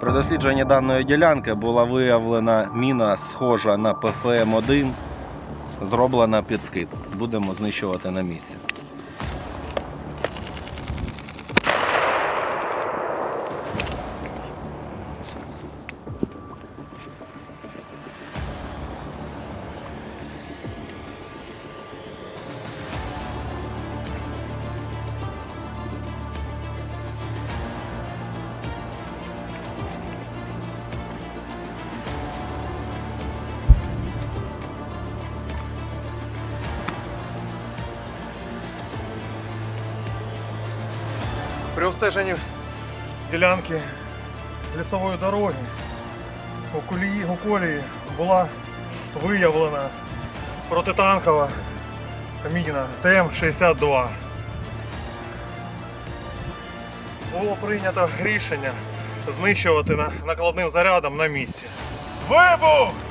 При дослідженні даної ділянки була виявлена міна схожа на ПФМ-1, зроблена під скид. Будемо знищувати на місці. При обстеженні ділянки лісової дороги у колії, у колії була виявлена протитанкова міна ТМ-62. Було прийнято рішення знищувати накладним зарядом на місці. Вибух!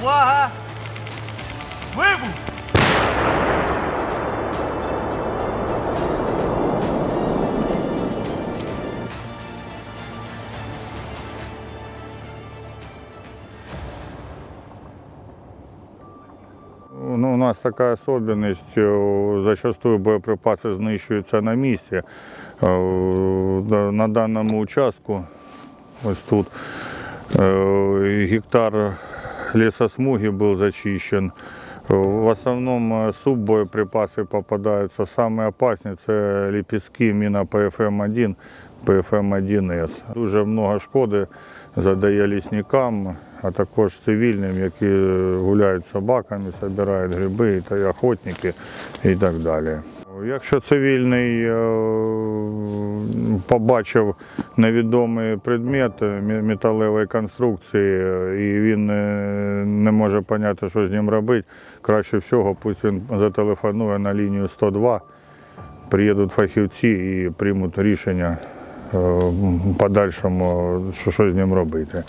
Увага! Вибух! Ну, у нас така особливість, е, зачастую боєприпаси знищуються на місці. Е, На даному участку, ось тут, е, гектар лісосмуги був зачищен. В основному е, суббоєприпаси попадаються. Самі опасні це ліпістки, міна ПФМ-1, ПФМ-1С. Дуже багато шкоди задає лісникам, а також цивільним, які гуляють собаками, збирають гриби, та охотники і так далі. Якщо цивільний е, побачив невідомий предмет металевої конструкції е, і він е, не може зрозуміти, що з ним робити, краще всього пусть він зателефонує на лінію 102, приїдуть фахівці і приймуть рішення подальшому, що з ним робити.